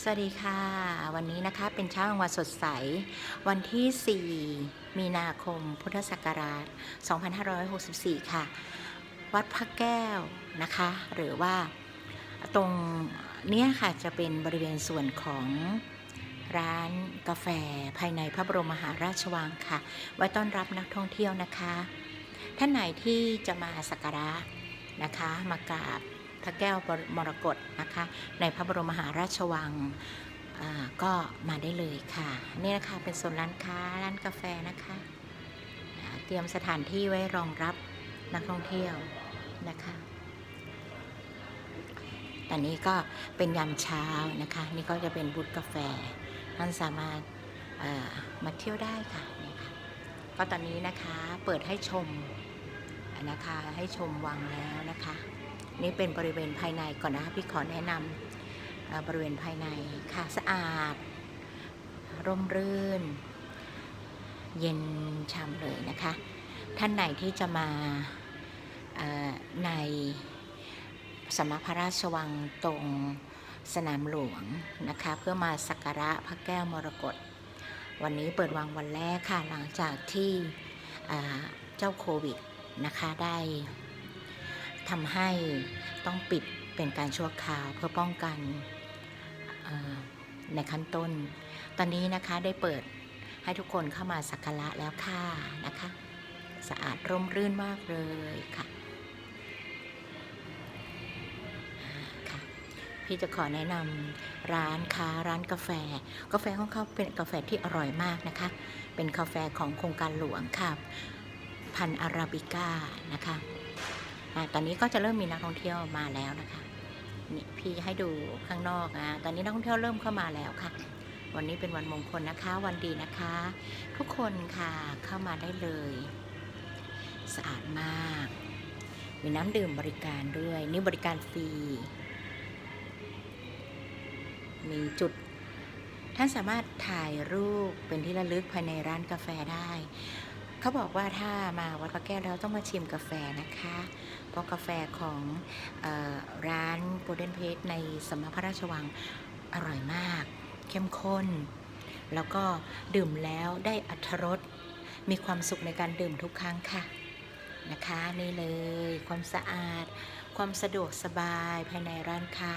สวัสดีค่ะ วันนี้นะคะเป็นเช้าวันสดใส วันที่ 4 มีนาคมพุทธศักราช 2564 ค่ะ วัดพระแก้วนะคะ หรือว่าตรงเนี้ยค่ะจะเป็นบริเวณส่วนของร้านกาแฟภายในพระบรมมหาราชวังค่ะ ไว้ต้อนรับนักท่องเที่ยวนะคะ ท่านไหนที่จะมาสักการะนะคะ มากราบ พระแก้วมรกตนะคะ ในพระบรมมหาราชวังก็มาได้เลยค่ะ นี่นะคะเป็นโซนร้านค้าร้านกาแฟนะคะ เตรียมสถานที่ไว้รองรับนักท่องเที่ยวนะคะอันนี้ก็เป็นยามเช้านะคะ นี่ก็จะเป็นบูธกาแฟท่านสามารถมาเที่ยวได้ค่ะนี่ค่ะก็ตอนนี้นะคะเปิดให้ชมนะคะให้ชมวังแล้วนะคะ นี่เป็นบริเวณภายในก่อนนะคะพี่ขอแนะนำบริเวณภายในค่ะสะอาด ร่มรื่น เย็นช่ำเลยนะคะ ท่านไหนที่จะมาในสมพระราชวังตรงสนามหลวงนะคะ เพื่อมาสักการะพระแก้วมรกตวันนี้เปิดวังวันแรกค่ะหลังจากที่เจ้าโควิดนะคะได้ ทำให้ต้องปิดเป็นการชั่วคราวเพื่อป้องกันในขั้นต้น ตอนนี้นะคะได้เปิดให้ทุกคนเข้ามาสักการะแล้วค่ะนะคะ สะอาดร่มรื่นมากเลยค่ะค่ะ พี่จะขอแนะนำร้านค้าร้านกาแฟ กาแฟของเขาเป็นกาแฟที่อร่อยมากนะคะ เป็นกาแฟของโครงการหลวงค่ะ พันอาราบิก้านะคะ ตอนนี้ก็จะเริ่มมีนักท่องเที่ยวมาแล้วนะคะนี่พี่ให้ดูข้างนอกนะตอนนี้นักท่องเที่ยวเริ่มเข้ามาแล้วค่ะ วันนี้เป็นวันมงคลนะคะ วันดีนะคะ ทุกคนค่ะเข้ามาได้เลย สะอาดมาก มีน้ำดื่มบริการด้วย นี่บริการฟรี มีจุดท่านสามารถถ่ายรูปเป็นที่ระลึกภายในร้านกาแฟได้ เขาบอกว่าถ้ามาวัดพระแก้วแล้วต้องมาชิมกาแฟนะคะ เพราะกาแฟของออร้าน Golden p a g e ในสมณพระราชวังอร่อยมาก เข้มข้น แล้วก็ดื่มแล้วได้อัตรสมีความสุขในการดื่มทุกครั้งค่ะนะคะนี่เลยความสะอาด ความสะดวกสบายภายในร้านค้า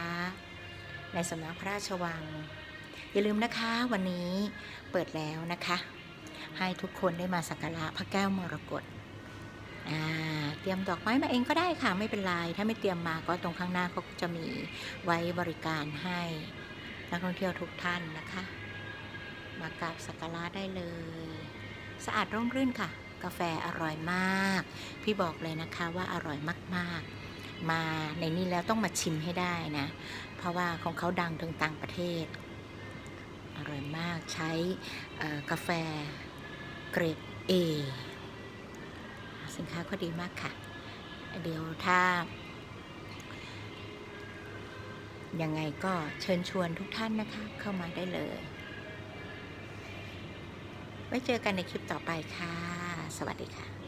ในสำนักพระราชวัง อย่าลืมนะคะวันนี้เปิดแล้วนะคะ ให้ทุกคนได้มาสักการะพระแก้วมรกตเตรียมดอกไม้มาเองก็ได้ค่ะไม่เป็นไร ถ้าไม่เตรียมมาก็ตรงข้างหน้าเขาจะมีไว้บริการให้นักท่องเที่ยวทุกท่านนะคะ มากราบสักการะได้เลย สะอาดร่มรื่นค่ะ กาแฟอร่อยมาก พี่บอกเลยนะคะว่าอร่อยมากๆ มาในนี้แล้วต้องมาชิมให้ได้นะ เพราะว่าของเขาดังถึงต่างประเทศ อร่อยมากใช้กาแฟ เกรด A สินค้าก็ดีมากค่ะ เดี๋ยวถ้า ยังไงก็เชิญชวนทุกท่านนะคะ เข้ามาได้เลย ไว้เจอกันในคลิปต่อไปค่ะ สวัสดีค่ะ